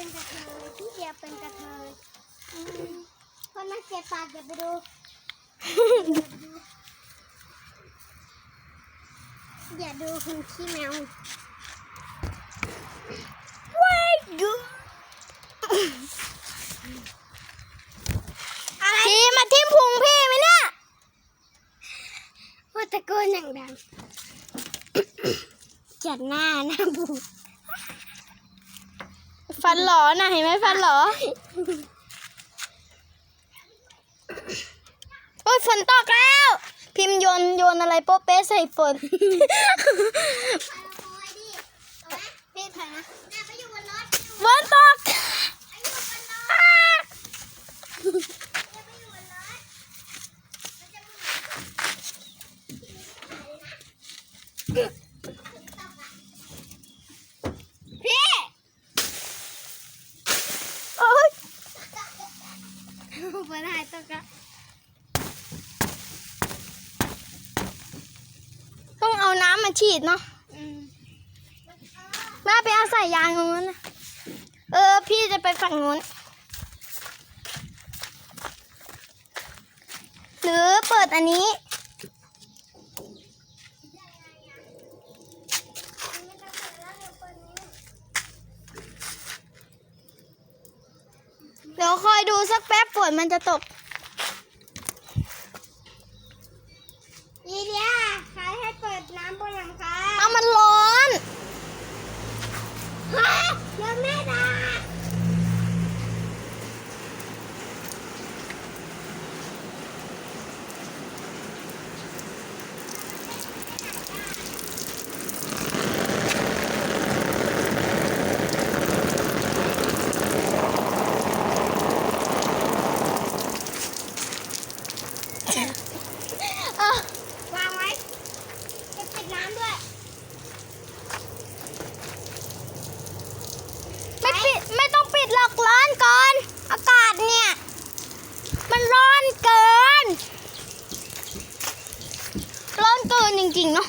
เป็นกระเทยพี่เดียเป็นกระเทยอืมคนมาเก็บปากอย่าไปดูอย่าดูคุณขี้แมวว้ายดูพี่มาทิ่มพุงพี่ไหมเนี่ยว่าตะโกนอย่างดังจัดหน้าหน้าบู ฟันหลอน่ะเห็นไหมฟันหลอโอ้ยฝนตกแล้ว พิมพ์โยนโยนอะไรโป๊ะเป๊ะใส่ฝน พี่ถ่ายนะน่าไปอยู่บนรถฝนตก ไปอยู่บนรถอย่าไปอยู่บนรถมันจะมีพี่ โอ้ย บนหายตกอะต้องเอาน้ำมาฉีดเนาะอืมแม่ไปเอาใส่ยางตรงนั้นนะเออ พี่จะไปฝั่งนู้น หรือเปิดอันนี้ ยวคอยดูสักแป๊บฝนมันจะตก ยีเดียใครให้เปิดน้ำบนหลังคา เอามันร้อน ฮะเดี๋ยวแม่ด่า เออ วางไว้จะปิดน้ำด้วย ไม่ปิดไม่ต้องปิดหรอกร้อนก่อน อากาศเนี่ย มันร้อนเกิน ร้อ นเกินจริงๆเนาะ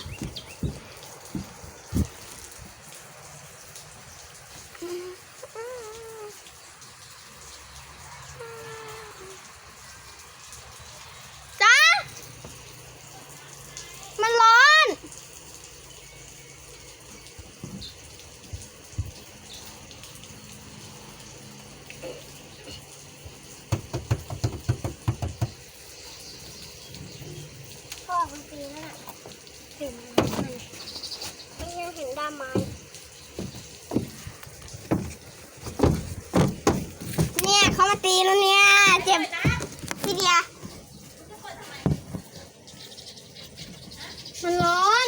จ้ามันร้อน พ่อคุณตีนั่นน่ะถึงมันไม่ยังเห็นด้าม ไม้ เนี่ยเขามาตีแล้วเนี่ย เจ็บ พี่เดีย มันร้อน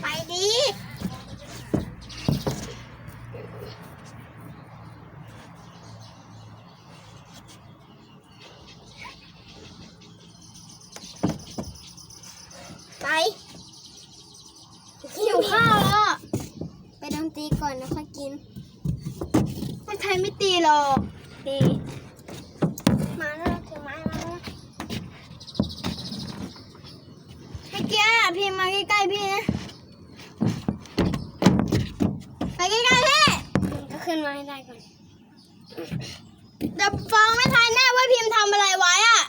ไปดี ไปหิวข้าวแล้วอะไปดนตรีก่อนแล้วค่อยกิน มันใช้ไม่ตีหรอกดีมาแล้วถือไม้มาแล้วให้เกียร์พี่มาใกล้ๆพี่นะไปใกล้ๆพี่ก็ขึ้นมาให้ได้ก่อนเดี๋ยวฟังไม่ทันแน่ว่าพิมพ์ทำอะไรไว้อะ